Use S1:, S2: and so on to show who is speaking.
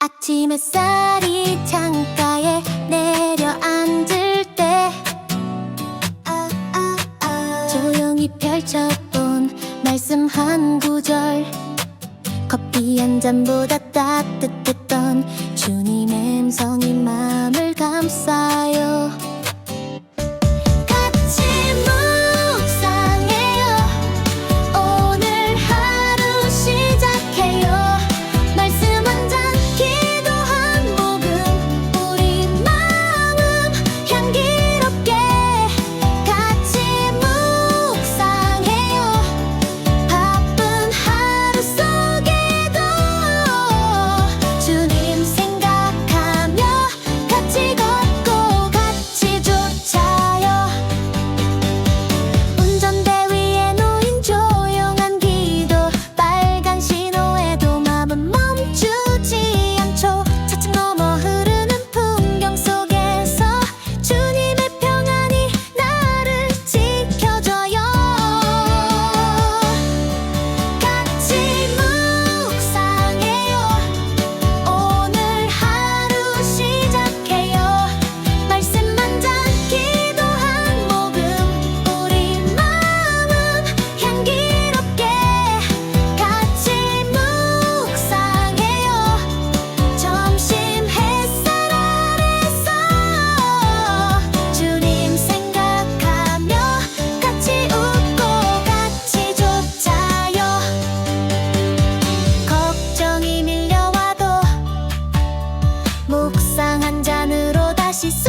S1: 아침 햇살이 창가에 내려앉을 때 아, 아, 아. 조용히 펼쳐본 말씀 한 구절. 커피 한 잔보다 따뜻했던 주님 의 음성이 마음을 감싸요 Sẽ